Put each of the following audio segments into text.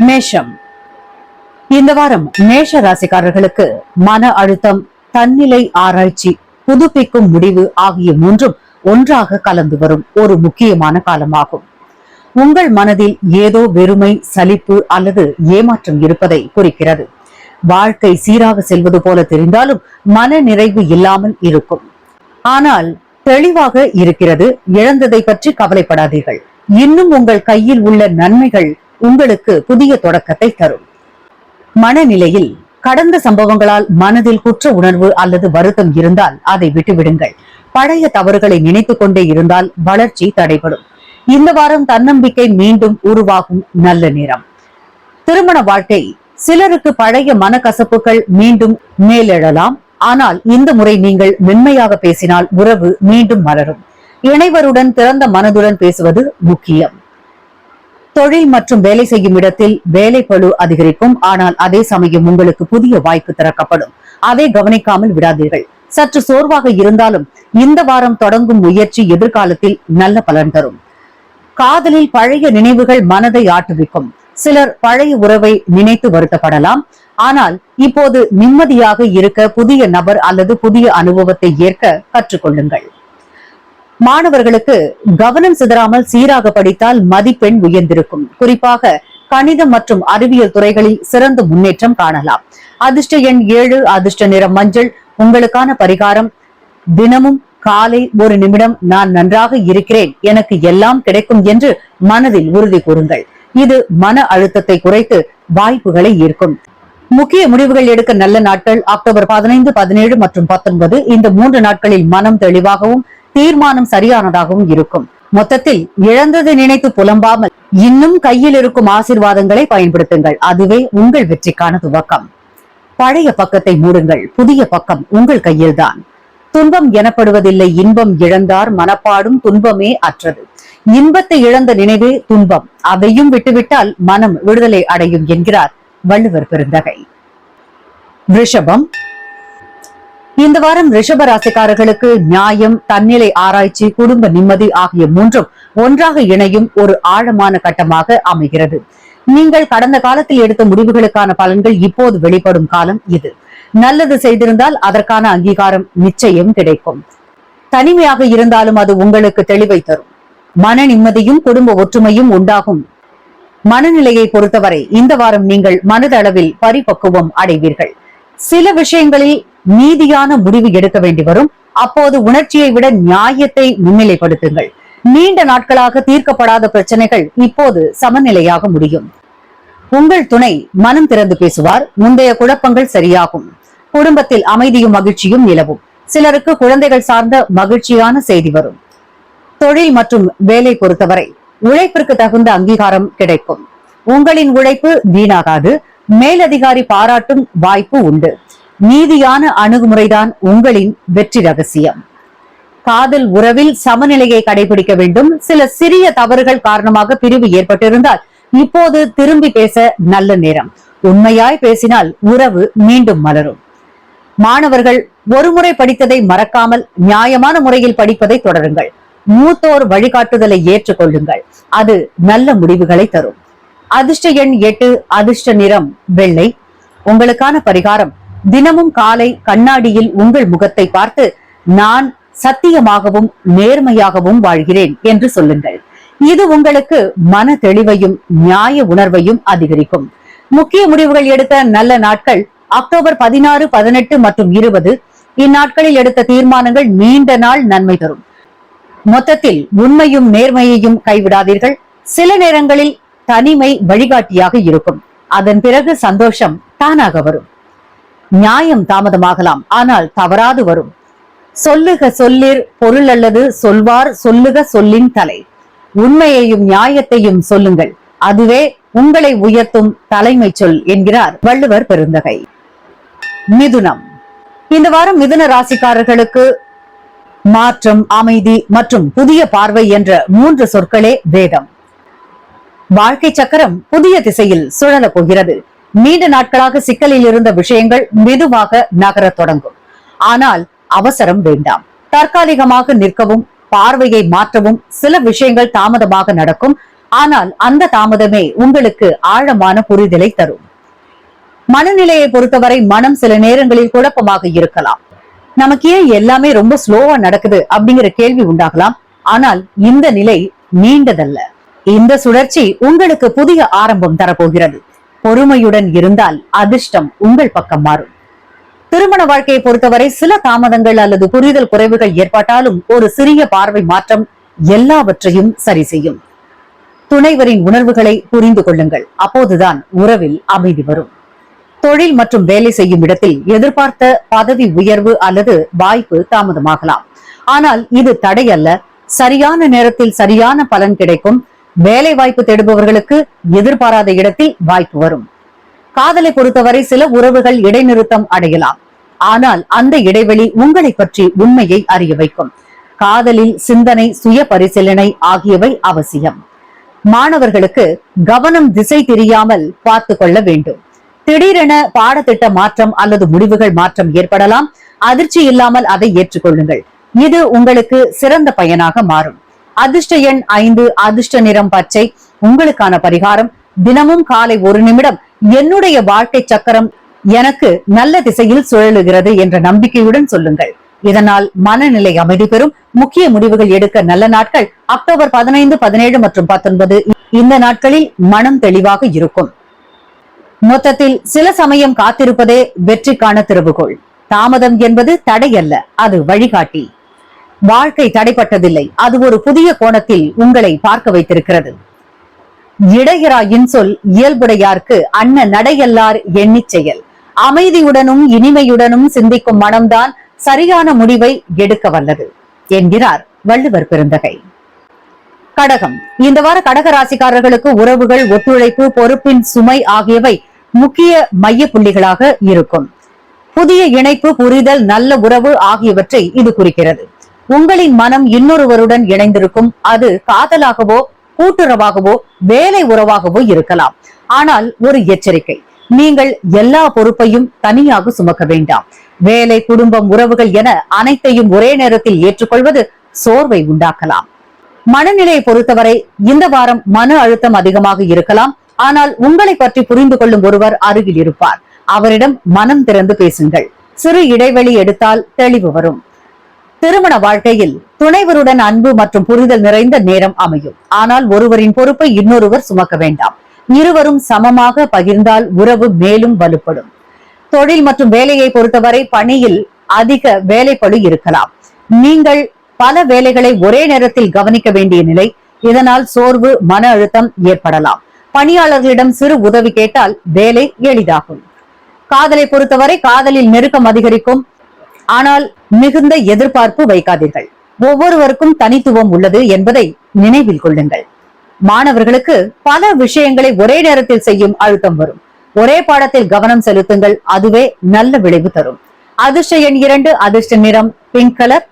மேஷம். இந்த வாரம் மேஷ ராசிக்காரர்களுக்கு மன அழுத்தம் தன்னிலை ஆராய்ச்சி புதுப்பிக்கும் முடிவு ஆகிய மூன்றும் ஒன்றாக கலந்து வரும் ஒரு முக்கியமான காலமாகும். உங்கள் மனதில் ஏதோ வெறுமை சலிப்பு அல்லது ஏமாற்றம் இருப்பதை குறிக்கிறது. வாழ்க்கை சீராக செல்வது போல தெரிந்தாலும் மன நிறைவு இல்லாமல் இருக்கும். ஆனால் தெளிவாக இருக்கிறது இழந்ததை பற்றி கவலைப்படாதீர்கள். இன்னும் உங்கள் கையில் உள்ள நன்மைகள் உங்களுக்கு புதிய தொடக்கத்தை தரும். மனநிலையில் கடந்த சம்பவங்களால் மனதில் குற்ற உணர்வு அல்லது வருத்தம் இருந்தால் அதை விட்டுவிடுங்கள். பழைய தவறுகளை நினைத்துக் கொண்டே இருந்தால் வளர்ச்சி தடைபடும். இந்த வாரம் தன்னம்பிக்கை மீண்டும் உருவாகும் நல்ல நேரம். திருமண வாழ்க்கை. சிலருக்கு பழைய மனக்கசப்புகள் மீண்டும் மேலெழலாம். ஆனால் இந்த முறை நீங்கள் மென்மையாக பேசினால் உறவு மீண்டும் மலரும். இணைவருடன் திறந்த மனதுடன் பேசுவது முக்கியம். தொழில் மற்றும் வேலை செய்யும் இடத்தில் வேலை பழு அதிகரிக்கும். ஆனால் அதே சமயம் உங்களுக்கு புதிய வாய்ப்பு திறக்கப்படும். அதை கவனிக்காமல் விடாதீர்கள். சற்று சோர்வாக இருந்தாலும் இந்த வாரம் தொடங்கும் முயற்சி எதிர்காலத்தில் நல்ல பலன் தரும். காதலில் பழைய நினைவுகள் மனதை ஆட்டுவிக்கும். சிலர் பழைய உறவை நினைத்து வருத்தப்படலாம். ஆனால் இப்போது நிம்மதியாக இருக்க புதிய நபர் அல்லது புதிய அனுபவத்தை ஏற்க கற்றுக்கொள்ளுங்கள். மாணவர்களுக்கு கவனம் சிதறாமல் சீராக படித்தால் மதிப்பெண் உயர்ந்திருக்கும். குறிப்பாக கணிதம் மற்றும் அறிவியல் துறைகளில் சிறந்த முன்னேற்றம் காணலாம். அதிர்ஷ்ட எண் ஏழு அதிர்ஷ்ட நிறம் மஞ்சள். உங்களுக்கான பரிகாரம் தினமும் காலை ஒரு நிமிடம் நான் நன்றாக இருக்கிறேன் எனக்கு எல்லாம் கிடைக்கும் என்று மனதில் உறுதி கூறுங்கள். இது மன அழுத்தத்தை குறைத்து வாய்ப்புகளை ஈர்க்கும். முக்கிய முடிவுகள் எடுக்க நல்ல நாட்கள். அக்டோபர் பதினைந்து பதினேழு மற்றும் பத்தொன்பது இந்த மூன்று நாட்களில் மனம் தெளிவாகவும் தீர்மானம் சரியானதாகவும் இருக்கும். மொத்தத்தில் இழந்தது நினைத்து புலம்பாமல் இன்னும் கையில் இருக்கும் ஆசிர்வாதங்களை பயன்படுத்துங்கள். அதுவே உங்கள் வெற்றிக்கான துவக்கம். பழைய பக்கத்தை மூடுங்கள். புதிய பக்கம் உங்கள் கையில்தான். துன்பம் எனப்படுவதில்லை. இன்பம் இழந்தார். மனப்பாடும் துன்பமே அற்றது. இன்பத்தை இழந்த நினைவே துன்பம். அதையும் விட்டுவிட்டால் மனம் விடுதலை அடையும் என்கிறார் வள்ளுவர் பெருந்தகை. ரிஷபம் இந்த வாரம் ரிஷப ராசிக்காரர்களுக்கு நியாயம் தன்னிலை ஆராய்ச்சி குடும்ப நிம்மதி ஆகிய மூன்றும் ஒன்றாக இணையும் ஒரு ஆழமான கட்டமாக அமைகிறது. நீங்கள் கடந்த காலத்தில் எடுத்த முடிவுகளுக்கான பலன்கள் இப்போது வெளிப்படும் காலம் இது. நல்லது செய்திருந்தால் அதற்கான அங்கீகாரம் நிச்சயம் கிடைக்கும். தனிமையாக இருந்தாலும் அது உங்களுக்கு தெளிவை தரும். மன நிம்மதியும் குடும்ப ஒற்றுமையும் உண்டாகும். மனநிலையை பொறுத்தவரை இந்த வாரம் நீங்கள் மனதளவில் பரிபக்குவம் அடைவீர்கள். சில விஷயங்களில் நீதியான முடிவு எடுக்க வேண்டி வரும். அப்போது உணர்ச்சியை விட நியாயத்தை முன்னிலைப்படுத்துங்கள். நீண்ட நாட்களாக தீர்க்கப்படாத பிரச்சனைகள் இப்போது சமநிலையாக முடியும். உங்கள் துணை மனம் திறந்து பேசுவார். முந்தைய குழப்பங்கள் சரியாகும். குடும்பத்தில் அமைதியும் மகிழ்ச்சியும் நிலவும். சிலருக்கு குழந்தைகள் சார்ந்த மகிழ்ச்சியான செய்தி வரும். தொழில் மற்றும் வேலை பொறுத்தவரை உழைப்பிற்கு தகுந்த அங்கீகாரம் கிடைக்கும். உங்களின் உழைப்பு வீணாகாது. மேலதிகாரி பாராட்டும் வாய்ப்பு உண்டு. நீதியான அணுகுமுறைதான் உங்களின் வெற்றி ரகசியம். காதல் உறவில் சமநிலையை கடைபிடிக்க வேண்டும். சில சிறிய தவறுகள் காரணமாக பிரிவு ஏற்பட்டிருந்தால் இப்போது திரும்பி பேச நல்ல நேரம். உண்மையாய் பேசினால் உறவு மீண்டும் மலரும். மாணவர்கள் ஒருமுறை படித்ததை மறக்காமல் நியாயமான முறையில் படிப்பதை தொடருங்கள். மூத்தோர் வழிகாட்டுதலை ஏற்றுக்கொள்ளுங்கள். அது நல்ல முடிவுகளை தரும். அதிர்ஷ்ட எண் எட்டு அதிர்ஷ்ட நிறம் வெள்ளை. உங்களுக்கான பரிகாரம் தினமும் காலை கண்ணாடியில் உங்கள் முகத்தை பார்த்து நான் சத்தியமாகவும் நேர்மையாகவும் வாழ்கிறேன் என்று சொல்லுங்கள். இது உங்களுக்கு மன தெளிவையும் நியாய உணர்வையும் அதிகரிக்கும். முக்கிய முடிவுகள் எடுத்த நல்ல நாட்கள் அக்டோபர் பதினாறு பதினெட்டு மற்றும் இருபது இந்நாட்களில் எடுத்த தீர்மானங்கள் நீண்ட நாள் நன்மை தரும். மொத்தத்தில் உண்மையும் நேர்மையையும் கைவிடாதீர்கள். சில நேரங்களில் தனிமை வழிகாட்டியாக இருக்கும். அதன் பிறகு சந்தோஷம் தானாக வரும். நியாயம் தாமதமாகலாம் ஆனால் தவறாது வரும். சொல்லுக சொல்லிர் பொருள் அல்லது சொல்வார் சொல்லுக சொல்லின் தலை. உண்மையையும் நியாயத்தையும் சொல்லுங்கள். அதுவே உங்களை உயர்த்தும் தலைமை சொல் என்கிறார் வள்ளுவர் பெருந்தகை. மிதுனம். இந்த வாரம் மிதுன ராசிக்காரர்களுக்கு மாற்றம் அமைதி மற்றும் புதிய பார்வை என்ற மூன்று சொற்களே வேதம். வாழ்க்கை சக்கரம் புதிய திசையில் சுழலப் போகிறது. நீண்ட நாட்களாக சிக்கலில் இருந்த விஷயங்கள் மெதுவாக நகரத் தொடங்கும். ஆனால் அவசரம் வேண்டாம். தற்காலிகமாக நிற்கவும் பார்வையை மாற்றவும் சில விஷயங்கள் தாமதமாக நடக்கும். ஆனால் அந்த தாமதமே உங்களுக்கு ஆழமான புரிதலை தரும். மனநிலையை பொறுத்தவரை மனம் சில நேரங்களில் குழப்பமாக இருக்கலாம். நமக்கு ஏன் எல்லாமே ரொம்ப ஸ்லோவா நடக்குது அப்படிங்கிற கேள்வி உண்டாகலாம். ஆனால் இந்த நிலை நீண்டதல்ல. இந்த சுழற்சி உங்களுக்கு புதிய ஆரம்பம் தரப்போகிறது. பொறுமையுடன் இருந்தால் அதிர்ஷ்டம் உங்கள் பக்கம் மாறும். திருமண வாழ்க்கையை பொறுத்தவரை சில தாமதங்கள் அல்லது புரிதல் குறைவுகள் ஏற்பட்டாலும் ஒரு சிறிய பார்வை மாற்றம் எல்லாவற்றையும் சரி செய்யும். துணைவரின் உணர்வுகளை புரிந்து கொள்ளுங்கள். அப்போதுதான் உறவில் அமைதி வரும். தொழில் மற்றும் வேலை செய்யும் இடத்தில் எதிர்பார்த்த பதவி உயர்வு அல்லது வாய்ப்பு தாமதமாகலாம். ஆனால் இது தடையல்ல. சரியான நேரத்தில் சரியான பலன் கிடைக்கும். வேலை வாய்ப்பு தேடுபவர்களுக்கு எதிர்பாராத இடத்தில் வாய்ப்பு வரும். காதலை பொறுத்தவரை சில உறவுகள் இடைநிறுத்தம் அடையலாம். ஆனால் அந்த இடைவெளி உங்களை பற்றி உண்மையை அறிய வைக்கும். காதலில் சிந்தனை சுய பரிசீலனை ஆகியவை அவசியம். மாணவர்களுக்கு கவனம் திசை தெரியாமல் பார்த்து கொள்ள வேண்டும். திடீரென பாடத்திட்ட மாற்றம் அல்லது முடிவுகள் மாற்றம் ஏற்படலாம். அதிர்ச்சி இல்லாமல் அதை ஏற்றுக்கொள்ளுங்கள். இது உங்களுக்கு சிறந்த பயனாக மாறும். அதிர்ஷ்ட எண் ஐந்து அதிர்ஷ்ட நிறம் பச்சை. உங்களுக்கான பரிகாரம் தினமும் காலை ஒரு நிமிடம் என்னுடைய வாழ்க்கை சக்கரம் எனக்கு நல்ல திசையில் சுழலுகிறது என்ற நம்பிக்கையுடன் சொல்லுங்கள். இதனால் மனநிலை அமைதி பெறும். முக்கிய முடிவுகள் எடுக்க நல்ல நாட்கள். அக்டோபர் பதினைந்து பதினேழு மற்றும் பத்தொன்பது இந்த நாட்களில் மனம் தெளிவாக இருக்கும். மொத்தத்தில் சில சமயம் காத்திருப்பதே வெற்றிக்கான திறவுகோள் தாமதம் என்பது தடையல்ல. அது வழிகாட்டி. வாழ்க்கை தடைப்பட்டதில்லை. அது ஒரு புதிய கோணத்தில் உங்களை பார்க்க வைத்திருக்கிறது. இடையராயின் சொல் இயல்புடையார்க்கு அன்ன நடையல்லார் எண்ணி செயல். அமைதியுடனும் இனிமையுடனும் சிந்திக்கும் மனம்தான் சரியான முடிவை எடுக்க வல்லது என்கிறார் வள்ளுவர் பெருந்தகை. கடகம். இந்த வார கடக ராசிக்காரர்களுக்கு உறவுகள் ஒத்துழைப்பு பொறுப்பின் சுமை ஆகியவை முக்கிய மைய புள்ளிகளாக இருக்கும். புதிய இணைப்பு புரிதல் நல்ல உறவு ஆகியவற்றை இது குறிக்கிறது. உங்களின் மனம் இன்னொருவருடன் இணைந்திருக்கும். அது காதலாகவோ கூட்டுறவாகவோ வேலை உறவாகவோ இருக்கலாம். ஆனால் ஒரு எச்சரிக்கை. நீங்கள் எல்லா பொறுப்பையும் தனியாக சுமக்க வேண்டாம். வேலை குடும்பம் உறவுகள் என அனைத்தையும் ஒரே நேரத்தில் ஏற்றுக்கொள்வது சோர்வை உண்டாக்கலாம். மனநிலையை பொறுத்தவரை இந்த வாரம் மன அழுத்தம் அதிகமாக இருக்கலாம். ஆனால் உங்களை பற்றி புரிந்து கொள்ளும் ஒருவர் அருகில் இருப்பார். அவரிடம் மனம் திறந்து பேசுங்கள். சிறு இடைவெளி எடுத்தால் தெளிவு வரும். திருமண வாழ்க்கையில் துணைவருடன் அன்பு மற்றும் புரிதல் நிறைந்த நேரம் அமையும். ஆனால் ஒருவரின் பொறுப்பை இன்னொருவர் சுமக்க வேண்டாம். இருவரும் சமமாக பகிர்ந்தால் உறவு மேலும் வலுப்படும். தொழில் மற்றும் வேலையை பொறுத்தவரை பணியில் அதிக வேலைப்பழு இருக்கலாம். நீங்கள் பல வேலைகளை ஒரே நேரத்தில் கவனிக்க வேண்டிய நிலை இதனால் சோர்வு மன அழுத்தம் ஏற்படலாம். பணியாளர்களிடம் சிறு உதவி கேட்டால் வேலை எளிதாகும். காதலை பொறுத்தவரை காதலில் நெருக்கம் அதிகரிக்கும் ஆனால் மிகுந்த எதிர்பார்ப்பு வைக்காதீர்கள். ஒவ்வொருவருக்கும் தனித்துவம் உள்ளது என்பதை நினைவில் கொள்ளுங்கள். மாணவர்களுக்கு பல விஷயங்களை ஒரே நேரத்தில் செய்யும் அழுத்தம் வரும். ஒரே பாடத்தில் கவனம் செலுத்துங்கள் அதுவே நல்ல விளைவு தரும். அதிர்ஷ்ட எண் இரண்டு அதிர்ஷ்ட நிறம் பிங்க் கலர்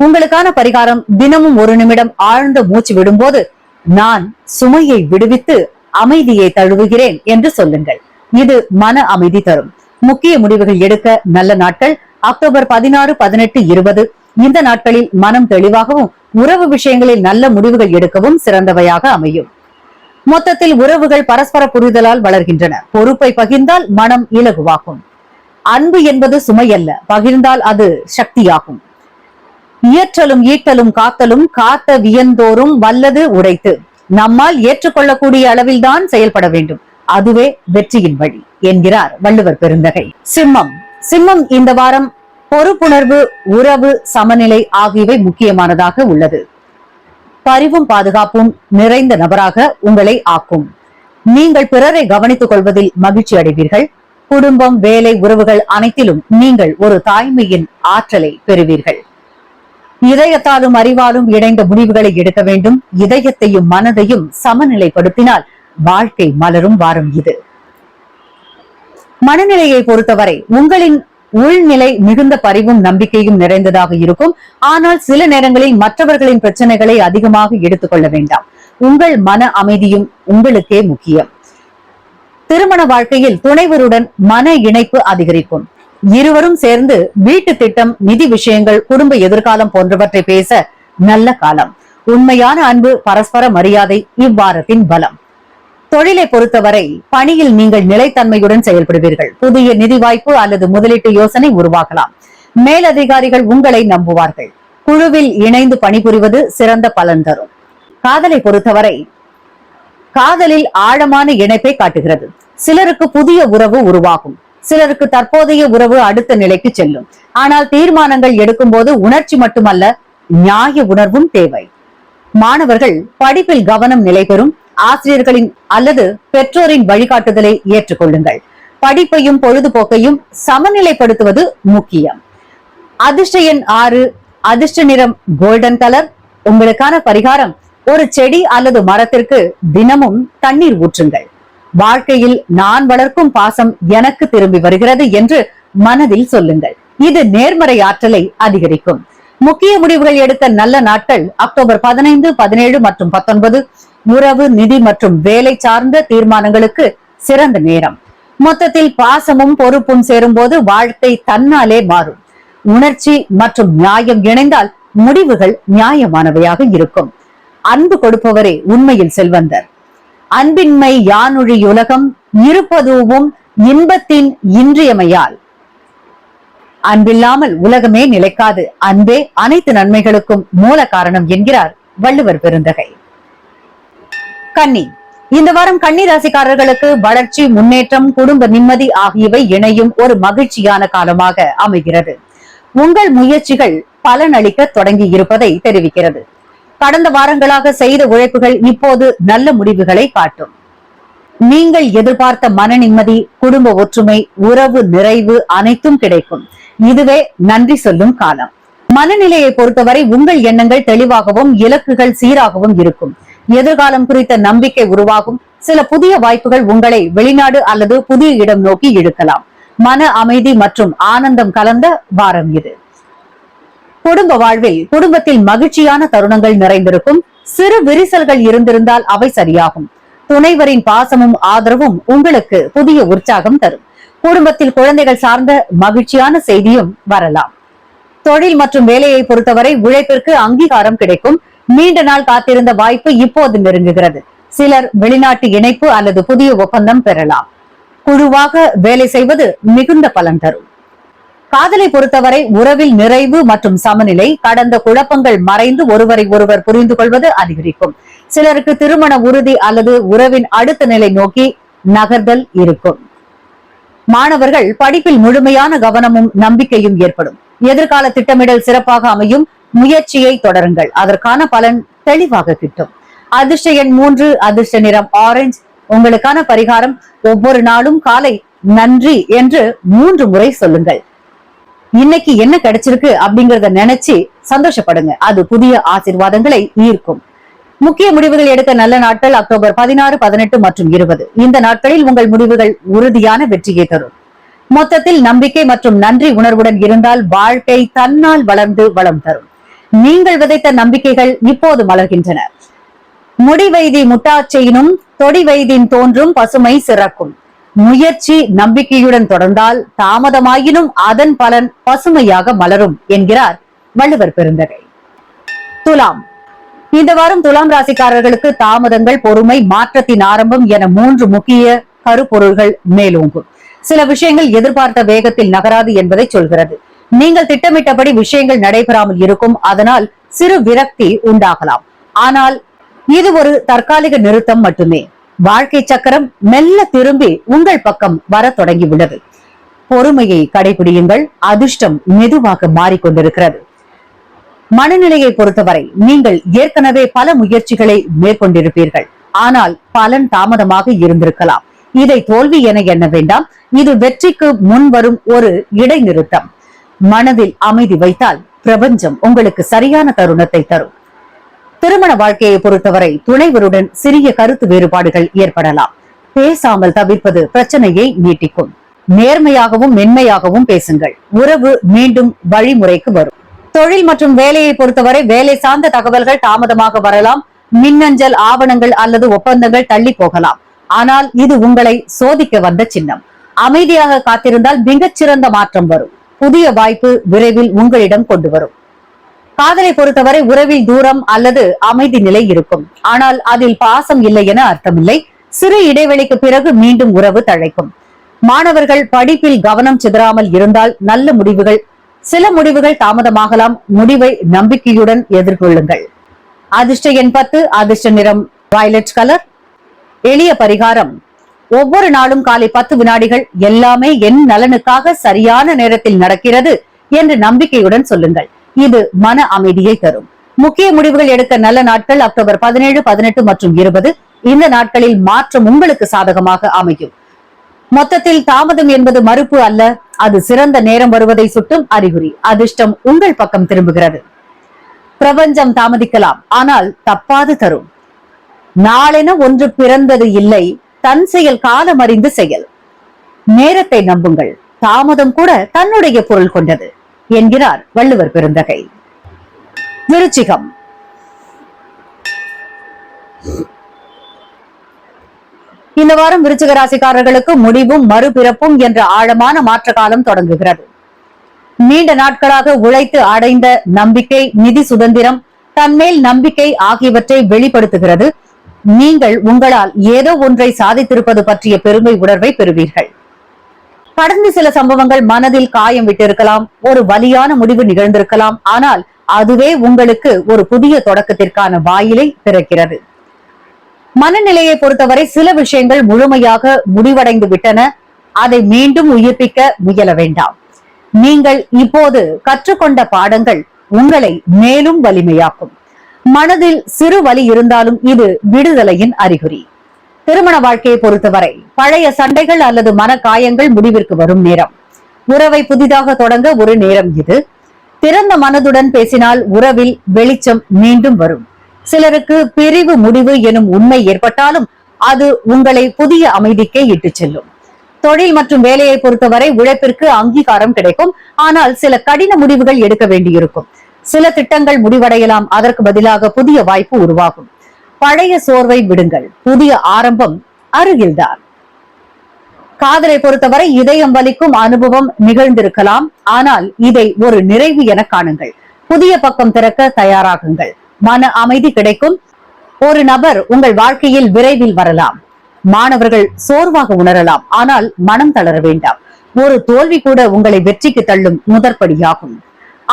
உங்களுக்கான பரிகாரம் தினமும் ஒரு நிமிடம் ஆழ்ந்த மூச்சு விடும்போது நான் சுமையை விடுவித்து அமைதியை தழுவுகிறேன் என்று சொல்லுங்கள். இது மன அமைதி தரும். முக்கிய முடிவுகள் எடுக்க நல்ல நாட்கள் அக்டோபர் பதினாறு பதினெட்டு இருபது. இந்த நாட்களில் மனம் தெளிவாகவும் உறவு விஷயங்களில் நல்ல முடிவுகள் எடுக்கவும் சிறந்தவையாக அமையும். மொத்தத்தில் உறவுகள் பரஸ்பர புரிதலால் வளர்கின்றன. பொறுப்பை பகிர்ந்தால் மனம் இலகுவாகும். அன்பு என்பது சுமையல்ல பகிர்ந்தால் அது சக்தியாகும். இயற்றலும் ஈட்டலும் காத்தலும் காத்த வியந்தோறும் வல்லது உடைத்து நம்மால் ஏற்றுக்கொள்ளக்கூடிய அளவில்தான் செயல்பட வேண்டும். அதுவே வெற்றியின் வழி என்கிறார் வள்ளுவர் பெருந்தகை. சிம்மம். சிம்மம் இந்த வாரம் பொறுப்புணர்வு உறவு சமநிலை ஆகியவை முக்கியமானதாக உள்ளது. பரிவும் பாதுகாப்பும் நிறைந்த நபராக உங்களை ஆக்கும். நீங்கள் பிறரை கவனித்துக் கொள்வதில் மகிழ்ச்சி அடைவீர்கள். குடும்பம் வேலை உறவுகள் அனைத்திலும் நீங்கள் ஒரு தாய்மையின் ஆற்றலை பெறுவீர்கள். இதயத்தாலும் அறிவாலும் இணைந்த முடிவுகளை எடுக்க வேண்டும். இதயத்தையும் மனதையும் சமநிலைப்படுத்தினால் வாழ்க்கை மலரும் வாரம் இது. மனநிலையை பொறுத்தவரை உங்களின் உள்நிலை மிகுந்த பரிவும் நம்பிக்கையும் நிறைந்ததாக இருக்கும். ஆனால் சில நேரங்களில் மற்றவர்களின் பிரச்சனைகளை அதிகமாக எடுத்துக்கொள்ள வேண்டாம். உங்கள் மன அமைதியும் உங்களுக்கே முக்கியம். திருமண வாழ்க்கையில் துணைவருடன் மன இணைப்பு அதிகரிக்கும். இருவரும் சேர்ந்து வீட்டு திட்டம் நிதி விஷயங்கள் குடும்ப எதிர்காலம் போன்றவற்றை பேச நல்ல காலம். உண்மையான அன்பு பரஸ்பர மரியாதை இவ்வாரத்தின் பலம். தொழிலை பொறுத்தவரை பணியில் நீங்கள் நிலைத்தன்மையுடன் செயல்படுவீர்கள். புதிய நிதி வாய்ப்பு அல்லது முதலீட்டு யோசனை உருவாகலாம் மேலதிகாரிகள் உங்களை நம்புவார்கள். குழுவில் இணைந்து பணிபுரிவது சிறந்த பலன் தரும். காதலை பொறுத்தவரை காதலில் ஆழமான இணைப்பை காட்டுகிறது. சிலருக்கு புதிய உறவு உருவாகும். சிலருக்கு தற்போதைய உறவு அடுத்த நிலைக்கு செல்லும். ஆனால் தீர்மானங்கள் எடுக்கும் போது உணர்ச்சி மட்டுமல்ல நியாய உணர்வும் தேவை. மாணவர்கள் படிப்பில் கவனம் நிலை பெறும் ஆசிரியர்களின் அல்லது பெற்றோரின் வழிகாட்டுதலை ஏற்றுக்கொள்ளுங்கள். படிப்பையும் பொழுதுபோக்கையும் சமநிலைப்படுத்துவது முக்கியம். அதிர்ஷ்ட எண் ஆறு அதிர்ஷ்ட நிறம் கோல்டன் கலர். உங்களுக்கான பரிகாரம் ஒரு செடி அல்லது மரத்திற்கு தினமும் தண்ணீர் ஊற்றுங்கள். வாழ்க்கையில் நான் வளர்க்கும் பாசம் எனக்கு திரும்பி வருகிறது என்று மனதில் சொல்லுங்கள். இது நேர்மறை ஆற்றலை அதிகரிக்கும். முக்கிய முடிவுகள் எடுக்க நல்ல நாட்கள் அக்டோபர் பதினைந்து பதினேழு மற்றும் பத்தொன்பது. உறவு நிதி மற்றும் வேலை சார்ந்த தீர்மானங்களுக்கு சிறந்த நேரம். மொத்தத்தில் பாசமும் பொறுப்பும் சேரும்போது வாழ்க்கை தன்னாலே மாறும். உணர்ச்சி மற்றும் நியாயம் இணைந்தால் முடிவுகள் நியாயமானவையாக இருக்கும். அன்பு கொடுப்பவரே உண்மையில் செல்வந்தர். அன்பின்மை யானொழி உலகம் இருப்பதுவும் இன்பத்தின் இன்றியமையால். அன்பில்லாமல் உலகமே நிலைக்காது. அன்பே அனைத்து நன்மைகளுக்கும் மூல காரணம் என்கிறார் வள்ளுவர் பெருந்தகை. கன்னி. இந்த வாரம் கன்னி ராசிக்காரர்களுக்கு வளர்ச்சி முன்னேற்றம் குடும்ப நிம்மதி ஆகியவை இணையும் ஒரு மகிழ்ச்சியான காலமாக அமைகிறது. உங்கள் முயற்சிகள் பலனளிக்க தொடங்கி இருப்பதை தெரிவிக்கிறது. கடந்த வாரங்களாக செய்த உழைப்புகள் இப்போது நல்ல முடிவுகளை காட்டும். நீங்கள் எதிர்பார்த்த மன நிம்மதி குடும்ப ஒற்றுமை உறவு நிறைவு அனைத்தும் கிடைக்கும். இதுவே நன்றி சொல்லும் காலம். மனநிலையை பொறுத்தவரை உங்கள் எண்ணங்கள் தெளிவாகவும் இலக்குகள் சீராகவும் இருக்கும். எதிர்காலம் குறித்த நம்பிக்கை உருவாகும். சில புதிய வாய்ப்புகள் உங்களை வெளிநாடு அல்லது புதிய இடம் நோக்கி இழுக்கலாம். மன அமைதி மற்றும் ஆனந்தம் கலந்த வாரம் இது. குடும்ப வாழ்வில் குடும்பத்தில் மகிழ்ச்சியான தருணங்கள் நிறைந்திருக்கும். சிறு விரிசல்கள் இருந்திருந்தால் அவை சரியாகும். துணைவரின் பாசமும் ஆதரவும் உங்களுக்கு புதிய உற்சாகம் தரும். குடும்பத்தில் குழந்தைகள் சார்ந்த மகிழ்ச்சியான செய்தியும் வரலாம். தொழில் மற்றும் வேலையை பொறுத்தவரை உழைப்பிற்கு அங்கீகாரம் கிடைக்கும். நீண்ட நாள் காத்திருந்த வாய்ப்பு இப்போது நெருங்குகிறது. சிலர் வெளிநாட்டு இணைப்பு அல்லது புதிய ஒப்பந்தம் பெறலாம். குழுவாக வேலை செய்வது மிகுந்த பலன் தரும். காதலை பொறுத்தவரை உறவில் நிறைவு மற்றும் சமநிலை கடந்த குழப்பங்கள் மறைந்து ஒருவரை ஒருவர் புரிந்து கொள்வது அதிகரிக்கும். சிலருக்கு திருமண உறுதி அல்லது உறவின் அடுத்த நிலை நோக்கி நகர்தல் இருக்கும். மாணவர்கள் படிப்பில் முழுமையான கவனமும் நம்பிக்கையும் ஏற்படும். எதிர்கால திட்டமிடல் சிறப்பாக அமையும். முயற்சியை தொடருங்கள். அதற்கான பலன் தெளிவாக கிட்டும். அதிர்ஷ்ட எண் மூன்று அதிர்ஷ்ட நிறம் ஆரஞ்சு. உங்களுக்கான பரிகாரம் ஒவ்வொரு நாளும் காலை நன்றி என்று மூன்று முறை சொல்லுங்கள். இன்னைக்கு என்ன கிடைச்சிருக்கு அப்படிங்கறத நினைச்சு சந்தோஷப்படுங்க. அது புதிய ஆசிர்வாதங்களை ஈர்க்கும். முக்கிய முடிவுகள் எடுக்க நல்ல நாட்கள் அக்டோபர் பதினாறு பதினெட்டு மற்றும் இருபது. இந்த நாட்களில் உங்கள் முடிவுகள் உறுதியான வெற்றியை தரும். மொத்தத்தில் நம்பிக்கை மற்றும் நன்றி உணர்வுடன் இருந்தால் வாழ்க்கை தன்னால் வளர்ந்து வளம் தரும். நீங்கள் விதைத்த நம்பிக்கைகள் இப்போது மலர்கின்றன. முடிவைதி முட்டாச்செயினும் தொடி வயதின் தோன்றும் பசுமை சிறக்கும். முயற்சி நம்பிக்கையுடன் தொடர்ந்தால் தாமதமாயினும் அதன் பலன் பசுமையாக மலரும் என்கிறார் வள்ளுவர் பெருந்தகை. துலாம். இந்த வாரம் துலாம் ராசிக்காரர்களுக்கு தாமதங்கள் பொறுமை மாற்றத்தின் ஆரம்பம் என மூன்று முக்கிய கருப்பொருள்கள் மேலோங்கும். சில விஷயங்கள் எதிர்பார்த்த வேகத்தில் நகராது என்பதை சொல்கிறது. நீங்கள் திட்டமிட்டபடி விஷயங்கள் நடைபெறாமல் இருக்கும் அதனால் சிறு விரக்தி உண்டாகலாம். ஆனால் இது ஒரு தற்காலிக நிறுத்தம் மட்டுமே. வாழ்க்கை சக்கரம் மெல்ல திரும்பி உங்கள் பக்கம் வர தொடங்கியுள்ளது. பொறுமையை கடைபிடியுங்கள் அதிர்ஷ்டம் மெதுவாக மாறிக்கொண்டிருக்கிறது. மனநிலையை பொறுத்தவரை நீங்கள் ஏற்கனவே பல முயற்சிகளை மேற்கொண்டிருப்பீர்கள். ஆனால் பலன் தாமதமாக இருந்திருக்கலாம். இதை தோல்வி என எண்ண வேண்டாம். இது வெற்றிக்கு முன் வரும் ஒரு இடைநிறுத்தம். மனதில் அமைதி வைத்தால் பிரபஞ்சம் உங்களுக்கு சரியான தருணத்தை தரும். திருமண வாழ்க்கையை பொறுத்தவரை துணைவருடன் சிறிய கருத்து வேறுபாடுகள் ஏற்படலாம். பேசாமல் தவிர்ப்பது பிரச்சனையை நீட்டிக்கும். நேர்மையாகவும் மென்மையாகவும் பேசுங்கள். உறவு மீண்டும் வழிமுறைக்கு வரும். தொழில் மற்றும் வேலையை பொறுத்தவரை வேலை சார்ந்த தகவல்கள் தாமதமாக வரலாம். மின்னஞ்சல் ஆவணங்கள் அல்லது ஒப்பந்தங்கள் தள்ளி போகலாம். ஆனால் இது உங்களை சோதிக்க வந்த சின்னம். அமைதியாக காத்திருந்தால் மிகச்சிறந்த மாற்றம் வரும். புதிய வாய்ப்பு விரைவில் உங்களிடம் கொண்டு வரும். காதலை பொறுத்தவரை உறவில் தூரம் அல்லது அமைதி நிலை இருக்கும். ஆனால் அதில் பாசம் இல்லை என அர்த்தமில்லை. சிறு இடைவெளிக்கு பிறகு மீண்டும் உறவு தழைக்கும். மாணவர்கள் படிப்பில் கவனம் சிதறாமல் இருந்தால் நல்ல முடிவுகள் சில முடிவுகள் தாமதமாகலாம். முடிவை நம்பிக்கையுடன் எதிர்கொள்ளுங்கள். அதிர்ஷ்ட எண் பத்து அதிர்ஷ்ட நிறம் வயலட் கலர் எளிய பரிகாரம். ஒவ்வொரு நாளும் காலை பத்து வினாடிகள் எல்லாமே என் நலனுக்காக சரியான நேரத்தில் நடக்கிறது என்று நம்பிக்கையுடன் சொல்லுங்கள். இது மன அமைதியை தரும். முக்கிய முடிவுகள் எடுக்க நல்ல நாட்கள் அக்டோபர் பதினேழு பதினெட்டு மற்றும் இருபது. இந்த நாட்களில் மாற்றம் உங்களுக்கு சாதகமாக அமையும். மொத்தத்தில் தாமதம் என்பது மறுப்பு அல்ல. அது சிறந்த நேரம் வருவதை சுட்டும் அறிகுறி. அதிர்ஷ்டம் உங்கள் பக்கம் திரும்புகிறது. பிரபஞ்சம் தாமதிக்கலாம். ஆனால் தப்பாது தரும். நாளென ஒன்று பிறந்தது இல்லை. தன் செயல் காலம் அறிந்து செயல். நேரத்தை நம்புங்கள். தாமதம் கூட தன்னுடைய பொருள் கொண்டது என்கிறார் வள்ளுவர் பெருந்தகை. விருச்சிகம். இந்த வாரம் விருச்சிக ராசிக்காரர்களுக்கு முடிவும் மறுபிறப்பும் என்ற ஆழமான மாற்ற காலம் தொடங்குகிறது. நீண்ட நாட்களாக உழைத்து அடைந்த நம்பிக்கை நிதி சுதந்திரம் தன்மேல் நம்பிக்கை ஆகியவற்றை வெளிப்படுத்துகிறது. நீங்கள் உங்களால் ஏதோ ஒன்றை சாதித்திருப்பது பற்றிய பெருமை உணர்வை பெறுவீர்கள். கடந்த சில சம்பவங்கள் மனதில் காயம் விட்டிருக்கலாம் ஒரு வலியான முடிவு நிகழ்ந்திருக்கலாம் ஆனால் அதுவே உங்களுக்கு ஒரு புதிய தொடக்கத்திற்கான வாயிலை திறக்கிறது. மனநிலையை பொறுத்தவரை சில விஷயங்கள் முழுமையாக முடிவடைந்து விட்டன. அதை மீண்டும் உயிர்ப்பிக்க முயல வேண்டாம். நீங்கள் இப்போது கற்றுக்கொண்ட பாடங்கள் உங்களை மேலும் வலிமையாக்கும். மனதில் சிறு வலி இருந்தாலும் இது விடுதலையின் அறிகுறி. திருமண வாழ்க்கையை பொறுத்தவரை பழைய சண்டைகள் அல்லது மன காயங்கள் முடிவிற்கு வரும் நேரம். உறவை புதிதாக தொடங்க ஒரு நேரம் இது. திறந்த மனதுடன் பேசினால் உறவில் வெளிச்சம் மீண்டும் வரும். சிலருக்கு பிரிவு முடிவு எனும் உண்மை ஏற்பட்டாலும் அது உங்களை புதிய அமைதிக்கே இட்டு செல்லும். தொழில் மற்றும் வேலையை பொறுத்தவரை உழைப்பிற்கு அங்கீகாரம் கிடைக்கும். ஆனால் சில கடின முடிவுகள் எடுக்க வேண்டியிருக்கும். சில திட்டங்கள் முடிவடையலாம். அதற்கு பதிலாக புதிய வாய்ப்பு உருவாகும். பழைய சோர்வை விடுங்கள். புதிய ஆரம்பம் அருகில்தான். காதலை பொறுத்தவரை இதயம் வலிக்கும் அனுபவம் நிகழ்ந்திருக்கலாம். ஆனால் இதை ஒரு நிறைவு என காணுங்கள். புதிய பக்கம் திறக்க தயாராகுங்கள். மன அமைதி கிடைக்கும். ஒரு நபர் உங்கள் வாழ்க்கையில் விரைவில் வரலாம். மாணவர்கள் சோர்வாக உணரலாம். ஆனால் மனம் தளர வேண்டாம். ஒரு தோல்வி கூட உங்களை வெற்றிக்கு தள்ளும் முதற்படியாகும்.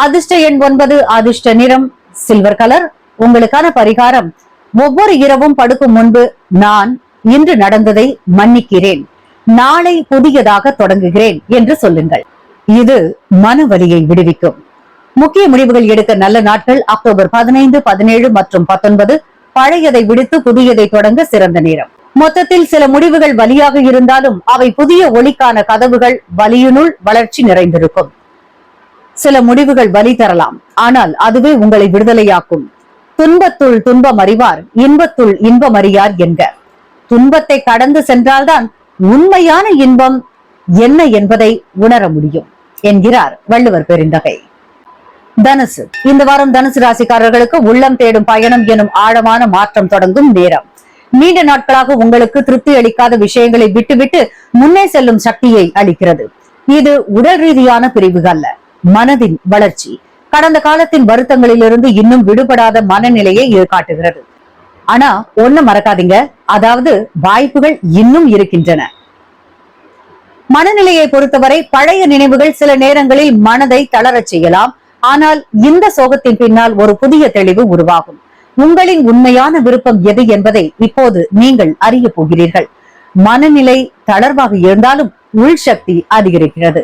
அதிர்ஷ்ட எண் ஒன்பது அதிர்ஷ்ட நிறம் சில்வர் கலர் உங்களுக்கான பரிகாரம் ஒவ்வொரு இரவும் படுக்கும் முன்பு நான் இன்று நடந்ததை மன்னிக்கிறேன். நாளை புதியதாக தொடங்குகிறேன் என்று சொல்லுங்கள். இது மன வலியை விடுவிக்கும். முக்கிய முடிவுகள் எடுக்க நல்ல நாட்கள். அக்டோபர் பதினைந்து பதினேழு மற்றும் பத்தொன்பது. பழையதை விடுத்து புதியதை தொடங்க சிறந்த நேரம். மொத்தத்தில் சில முடிவுகள் வலியாக இருந்தாலும் அவை புதிய ஒளிக்கான கதவுகள் வலியினுள் வளர்ச்சி நிறைந்திருக்கும். சில முடிவுகள் வலி தரலாம். ஆனால் அதுவே உங்களை விடுதலையாக்கும். துன்பத்துள் துன்பம் அறிவார் இன்பத்துள் இன்பம் அறியார் என்க. துன்பத்தை கடந்து சென்றால்தான் உண்மையான இன்பம் என்ன என்பதை உணர முடியும் என்கிறார் வள்ளுவர் பெருந்தகை. தனுசு. இந்த வாரம் தனுசு ராசிக்காரர்களுக்கு உள்ளம் தேடும் பயணம் எனும் ஆழமான மாற்றம் தொடங்கும் நேரம். நீண்ட நாட்களாக உங்களுக்கு திருப்தி அளிக்காத விஷயங்களை விட்டுவிட்டு முன்னே செல்லும் சக்தியை அளிக்கிறது. இது உடல் ரீதியான பிரிவு அல்ல மனதின் வளர்ச்சி. கடந்த காலத்தின் வருத்தங்களிலிருந்து இன்னும் விடுபடாத மனநிலையை இது காட்டுகிறது. ஆனா ஒண்ணு மறக்காதீங்க. அதாவது வாய்ப்புகள் இன்னும் இருக்கின்றன. மனநிலையை பொறுத்தவரை பழைய நினைவுகள் சில நேரங்களில் மனதை தளரச் செய்யலாம். ஆனால் இந்த சோகத்தின் பின்னால் ஒரு புதிய தெளிவு உருவாகும். உங்களின் உண்மையான விருப்பம் எது என்பதை இப்போது நீங்கள் அறிய போகிறீர்கள். மனநிலை தளர்வாக இருந்தாலும் உள் சக்தி அதிகரிக்கிறது.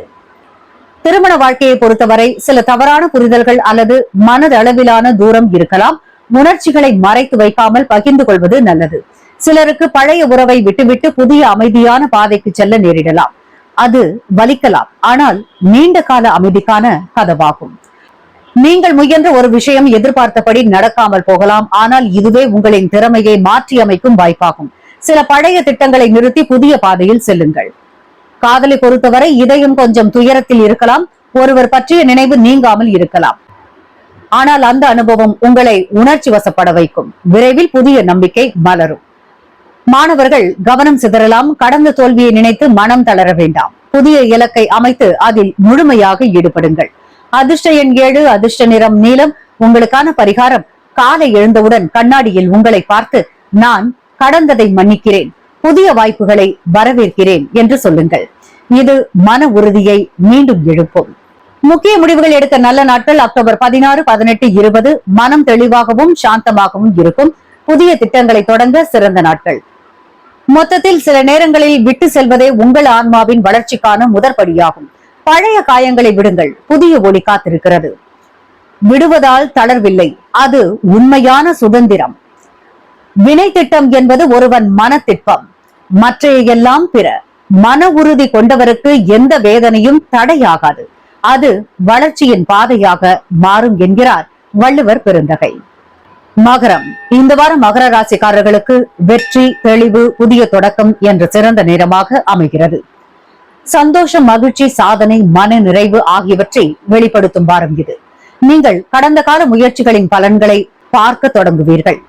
திருமண வாழ்க்கையை பொறுத்தவரை சில தவறான புரிதல்கள் அல்லது மனதளவிலான தூரம் இருக்கலாம். உணர்ச்சிகளை மறைத்து வைக்காமல் பகிர்ந்து கொள்வது நல்லது. சிலருக்கு பழைய உறவை விட்டுவிட்டு புதிய அமைதியான பாதைக்கு செல்ல நேரிடலாம். அது வலிக்கலாம். ஆனால் நீண்ட கால அமைதிக்கான கதவாகும். நீங்கள் முயன்ற ஒரு விஷயம் எதிர்பார்த்தபடி நடக்காமல் போகலாம். ஆனால் இதுவே உங்களின் திறமையை மாற்றி அமைக்கும் வாய்ப்பாகும். சில பழைய திட்டங்களை நிறுத்தி புதிய பாதையில் செல்லுங்கள். காதலை பொறுத்தவரை இதயம் கொஞ்சம் துயரத்தில் இருக்கலாம். ஒருவர் பற்றிய நினைவு நீங்காமல் இருக்கலாம். ஆனால் அந்த அனுபவம் உங்களை உணர்ச்சி வசப்பட வைக்கும். விரைவில் புதிய நம்பிக்கை மலரும். மாணவர்கள் கவனம் சிதறலாம். கடந்த தோல்வியை நினைத்து மனம் தளர வேண்டாம். புதிய இலக்கை அமைத்து அதில் முழுமையாக ஈடுபடுங்கள். அதிர்ஷ்ட எண் ஏழு அதிர்ஷ்ட நிறம் நீளம் உங்களுக்கான பரிகாரம் காலை எழுந்தவுடன் கண்ணாடியில் உங்களை பார்த்து நான் கடந்ததை மன்னிக்கிறேன் புதிய வாய்ப்புகளை வரவேற்கிறேன் என்று சொல்லுங்கள். இது மன உறுதியை மீண்டும் எழுப்பும். முக்கிய முடிவுகள் எடுத்த நல்ல நாட்கள் அக்டோபர் பதினாறு பதினெட்டு இருபது. மனம் தெளிவாகவும் சாந்தமாகவும் இருக்கும். புதிய திட்டங்களை தொடங்க சிறந்த நாட்கள். மொத்தத்தில் சில நேரங்களில் விட்டு செல்வதே உங்கள் ஆன்மாவின் வளர்ச்சிக்கான முதற்படியாகும். பழைய காயங்களை விடுங்கள். புதிய ஒளி காத்திருக்கிறது. விடுவதால் தளர்வில்லை. அது உண்மையான சுதந்திரம். வினை திட்டம் என்பது ஒருவன் மனத்திட்பம். மற்றையெல்லாம் பிற மன உறுதி கொண்டவருக்கு எந்த வேதனையும் தடையாகாது. அது வளர்ச்சியின் பாதையாக மாறும் என்கிறார் வள்ளுவர் பெருந்தகை. மகரம். இந்த வாரம் மகர ராசிக்காரர்களுக்கு வெற்றி தெளிவு புதிய தொடக்கம் என்ற சிறந்த நேரமாக அமைகிறது. சந்தோஷம் மகிழ்ச்சி சாதனை மன நிறைவு ஆகியவற்றை வெளிப்படுத்தும் வாரம் இது. நீங்கள் கடந்த கால முயற்சிகளின் பலன்களை பார்க்க தொடங்குவீர்கள்.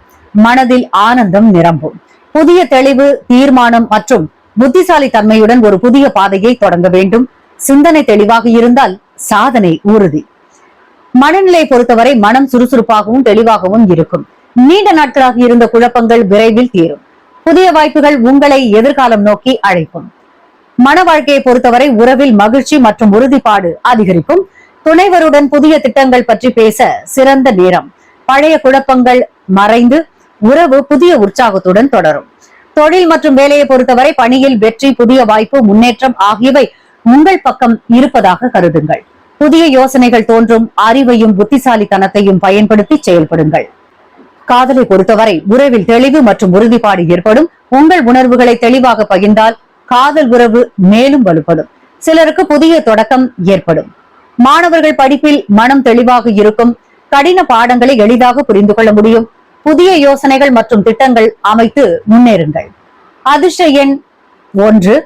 மனதில் ஆனந்தம் நிரம்பும். புதிய தெளிவு தீர்மானம் மற்றும் புத்திசாலி தன்மையுடன் ஒரு புதிய பாதையை தொடங்க வேண்டும். சிந்தனை தெளிவாக இருந்தால் சாதனை உறுதி. மனநிலை பொறுத்தவரை மனம் சுறுசுறுப்பாகவும் தெளிவாகவும் இருக்கும். நீண்ட நாட்களாக இருந்த குழப்பங்கள் விரைவில் தீரும். புதிய வாய்ப்புகள் உங்களை எதிர்காலம் நோக்கி அழைக்கும். மன வாழ்க்கையை பொறுத்தவரை உறவில் மகிழ்ச்சி மற்றும் உறுதிப்பாடு அதிகரிக்கும். துணைவருடன் புதிய திட்டங்கள் பற்றி பேச சிறந்த நேரம். பழைய குழப்பங்கள் மறைந்து உறவு புதிய உற்சாகத்துடன் தொடரும். தொழில் மற்றும் வேலையை பொறுத்தவரை பணியில் வெற்றி புதிய வாய்ப்பு முன்னேற்றம் ஆகியவை உங்கள் பக்கம் இருப்பதாக கருதுங்கள். புதிய யோசனைகள் தோன்றும் அறிவையும் புத்திசாலித்தனத்தையும் பயன்படுத்தி செயல்படுங்கள். காதலை பொறுத்தவரை உறவில் தெளிவு மற்றும் உறுதிப்பாடு ஏற்படும். உங்கள் உணர்வுகளை தெளிவாக பகிர்ந்தால் காதல் உறவு மேலும் வலுப்படும். சிலருக்கு புதிய தொடக்கம் ஏற்படும். மாணவர்கள் படிப்பில் மனம் தெளிவாக இருக்கும். கடின பாடங்களை எளிதாக புரிந்து கொள்ள முடியும். புதிய யோசனைகள் மற்றும் திட்டங்கள் அமைத்து முன்னேறுங்கள். அதிர்ஷ்ட எண் ஒன்று.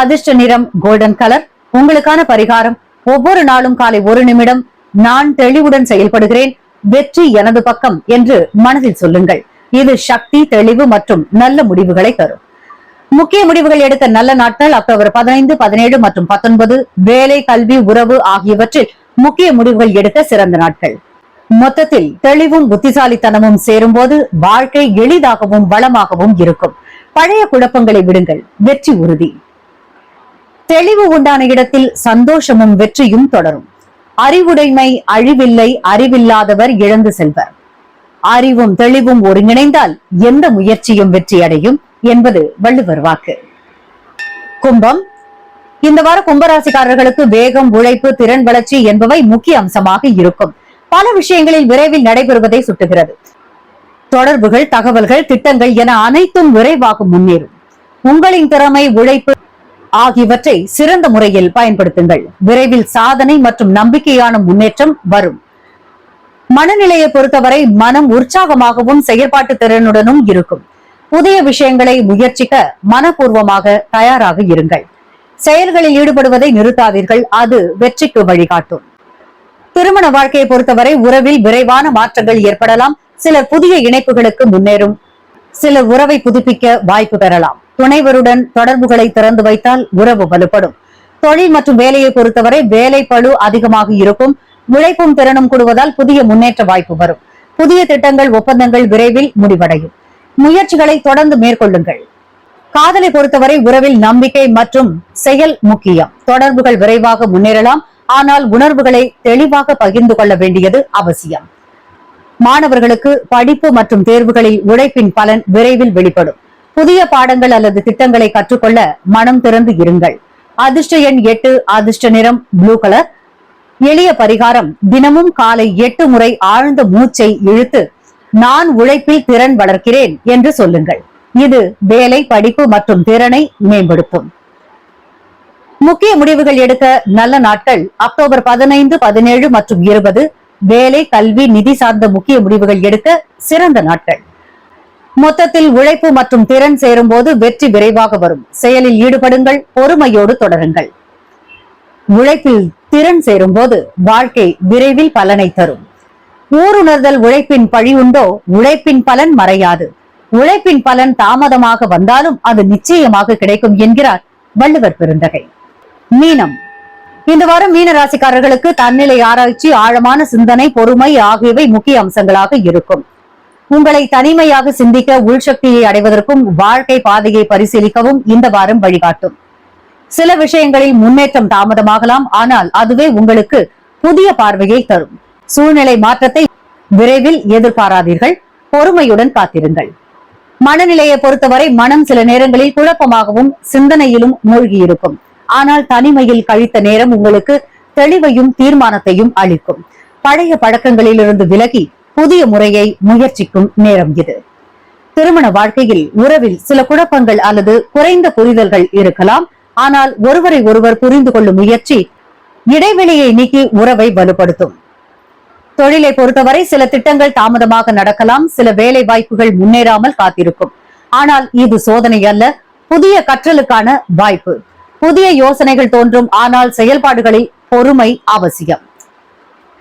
அதிர்ஷ்ட நிறம் கோல்டன் கலர். உங்களுக்கான பரிகாரம். ஒவ்வொரு நாளும் காலை ஒரு நிமிடம் நான் தெளிவுடன் செயல்படுகிறேன். வெற்றி எனது பக்கம் என்று மனதில் சொல்லுங்கள். இது சக்தி தெளிவு மற்றும் நல்ல முடிவுகளை தரும். முக்கிய முடிவுகள் எடுத்த நல்ல நாட்கள் அக்டோபர் பதினைந்து பதினேழு மற்றும் பத்தொன்பது வேலை கல்வி உறவு ஆகியவற்றில் முக்கிய முடிவுகள் எடுக்க சிறந்த நாட்கள். மொத்தத்தில் தெளிவும் புத்திசாலித்தனமும் சேரும்போது வாழ்க்கை எளிதாகவும் வளமாகவும் இருக்கும். பழைய குழப்பங்களை விடுங்கள். வெற்றி உறுதி. தெளிவு உண்டான இடத்தில் சந்தோஷமும் வெற்றியும் தொடரும். அறிவுடைமை அழிவில்லை அறிவில்லாதவர் இழந்து செல்வர். அறிவும் தெளிவும் ஒருங்கிணைந்தால் எந்த முயற்சியும் வெற்றி அடையும் என்பது வள்ளுவர் வாக்கு. கும்பம். இந்த வார கும்பராசிக்காரர்களுக்கு வேகம் உழைப்பு திறன் வளர்ச்சி என்பவை முக்கிய அம்சமாக இருக்கும். பல விஷயங்களில் விரைவில் நடைபெறுவதை சுட்டுகிறது. தொடர்புகள் தகவல்கள் திட்டங்கள் என அனைத்தும் விரைவாக முன்னேறும். உங்களின் திறமை உழைப்பு ஆகியவற்றை சிறந்த முறையில் பயன்படுத்துங்கள். விரைவில் சாதனை மற்றும் நம்பிக்கையான முன்னேற்றம் வரும். மனநிலையை பொறுத்தவரை மனம் உற்சாகமாகவும் செயற்பாட்டு திறனுடனும் இருக்கும். புதிய விஷயங்களை முயற்சிக்க மனப்பூர்வமாக தயாராக இருங்கள். செயல்களில் ஈடுபடுவதை நிறுத்தாதீர்கள். அது வெற்றிக்கு வழிகாட்டும். திருமண வாழ்க்கையை பொறுத்தவரை உறவில் விரைவான மாற்றங்கள் ஏற்படலாம். சிலர் புதிய இணைப்புகளுக்கு முன்னேறும். சிலர் உறவை புதுப்பிக்க வாய்ப்பு பெறலாம். துணைவருடன் தொடர்புகளை திறந்து வைத்தால் உறவு வலுப்படும். தொழில் மற்றும் வேலையை பொறுத்தவரை வேலை பளு அதிகமாக இருக்கும். உழைப்பும் திறனும் கூடுவதால் புதிய முன்னேற்ற வாய்ப்பு வரும். புதிய திட்டங்கள் ஒப்பந்தங்கள் விரைவில் முடிவடையும். முயற்சிகளை தொடர்ந்து மேற்கொள்ளுங்கள். காதலை பொறுத்தவரை உறவில் நம்பிக்கை மற்றும் செயல் முக்கியம். தொடர்புகள் விரைவாக முன்னேறலாம். ஆனால் உணர்வுகளை தெளிவாக பகிர்ந்து கொள்ள வேண்டியது அவசியம். மாணவர்களுக்கு படிப்பு மற்றும் தேர்வுகளில் உழைப்பின் பலன் விரைவில் வெளிப்படும். புதிய பாடங்கள் அல்லது திட்டங்களை கற்றுக்கொள்ள மனம் திறந்து இருங்கள். அதிர்ஷ்ட எண் எட்டு அதிர்ஷ்ட நிறம் ப்ளூ கலர் எளிய பரிகாரம் தினமும் காலை எட்டு முறை ஆழ்ந்த மூச்சை இழுத்து நான் உழைப்பில் திறன் வளர்க்கிறேன் என்று சொல்லுங்கள். இது வேலை படிப்பு மற்றும் திறனை மேம்படுத்தும். முக்கிய முடிவுகள் எடுக்க நல்ல நாட்கள். அக்டோபர் பதினைந்து பதினேழு மற்றும் இருபது வேலை கல்வி நிதி சார்ந்த முக்கிய முடிவுகள் எடுக்க சிறந்த நாட்கள். மொத்தத்தில் உழைப்பு மற்றும் திறன் சேரும்போது வெற்றி விரைவாக வரும். செயலில் ஈடுபடுங்கள் பொறுமையோடு தொடருங்கள். உழைப்பில் திறன் சேரும்போது வாழ்க்கை விரைவில் பலனை தரும். ஊருணர்தல் உழைப்பின் பழி உண்டோ உழைப்பின் பலன் மறையாது. உழைப்பின் பலன் தாமதமாக வந்தாலும் அது நிச்சயமாக கிடைக்கும் என்கிறார் வள்ளுவர் பெருந்தகை. மீனம். இந்த வாரம் மீன ராசிக்காரர்களுக்கு தன்னிலை ஆராய்ச்சி ஆழமான சிந்தனை பொறுமை ஆகியவை முக்கிய அம்சங்களாக இருக்கும். உங்களை தனிமையாக சிந்திக்க உள்சக்தியை அடைவதற்கும் வாழ்க்கை பாதையை பரிசீலிக்கவும் இந்த வாரம் வழிகாட்டும். சில விஷயங்களில் முன்னேற்றம் தாமதமாகலாம் ஆனால் அதுவே உங்களுக்கு புதிய பார்வையை தரும். சூழ்நிலை மாற்றத்தை விரைவில் எதிர்பாராதீர்கள். பொறுமையுடன் காத்திருங்கள். மனநிலையை பொறுத்தவரை மனம் சில நேரங்களில் குழப்பமாகவும் சிந்தனையிலும் மூழ்கியிருக்கும். ஆனால் தனிமையில் கழித்த நேரம் உங்களுக்கு தெளிவையும் தீர்மானத்தையும் அளிக்கும். பழைய பழக்கங்களிலிருந்து விலகி புதிய முறையை முயற்சிக்கும் நேரம் இது. திருமண வாழ்க்கையில் உறவில் சில குழப்பங்கள் அல்லது குறைந்த புரிதல்கள் இருக்கலாம். ஆனால் ஒருவரை ஒருவர் புரிந்து கொள்ளும் முயற்சி இடைவெளியை நீக்கி உறவை வலுப்படுத்தும். தொழிலை பொறுத்தவரை சில திட்டங்கள் தாமதமாக நடக்கலாம் சில வேலை வாய்ப்புகள் முன்னேறாமல் காத்திருக்கும். ஆனால் இது சோதனை அல்ல புதிய கற்றலுக்கான வாய்ப்பு. புதிய யோசனைகள் தோன்றும் ஆனால் செயல்பாடுகளில் பொறுமை அவசியம்.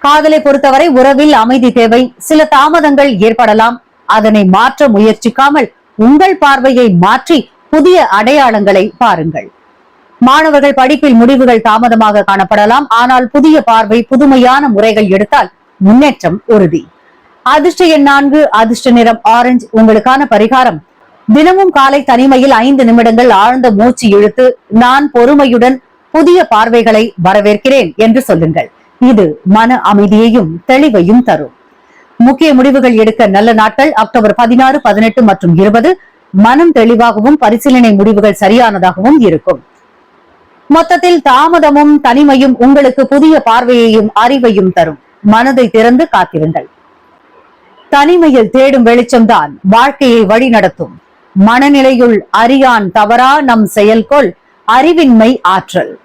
காதலை பொறுத்தவரை உறவில் அமைதி தேவை சில தாமதங்கள் ஏற்படலாம். அதனை மாற்ற முயற்சிக்காமல் உங்கள் பார்வையை மாற்றி புதிய அடையாளங்களை பாருங்கள். மாணவர்கள் படிப்பில் முடிவுகள் தாமதமாக காணப்படலாம் ஆனால் புதிய பார்வை புதுமையான முறைகள் எடுத்தால் முன்னேற்றம் உறுதி. அதிர்ஷ்ட எண் நான்கு அதிர்ஷ்ட நிறம் ஆரஞ்சு. உங்களுக்கான பரிகாரம். தினமும் காலை தனிமையில் ஐந்து நிமிடங்கள் ஆழ்ந்த மூச்சு இழுத்து நான் பொறுமையுடன் புதிய பார்வைகளை வரவேற்கிறேன் என்று சொல்லுங்கள். இது மன அமைதியையும் தெளிவையும் தரும். முக்கிய முடிவுகள் எடுக்க நல்ல நாட்கள். அக்டோபர் பதினாறு பதினெட்டு மற்றும் இருபது மனம் தெளிவாகவும் பரிசீலனை முடிவுகள் சரியானதாகவும் இருக்கும். மொத்தத்தில் தாமதமும் தனிமையும் உங்களுக்கு புதிய பார்வையையும் அறிவையும் தரும். மனதை திறந்து காத்திருங்கள். தனிமையில் தேடும் வெளிச்சம்தான் வாழ்க்கையை வழிநடத்தும். மனநிலையுள் அறியான் தவறா நம் செயல்கொள் அறிவின்மை ஆற்றல்.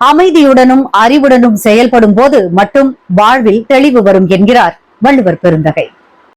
அமைதியுடனும் அறிவுடனும் செயல்படும் போது மட்டும் வாழ்வில் தெளிவு வரும் என்கிறார் வள்ளுவர் பெருந்தகை.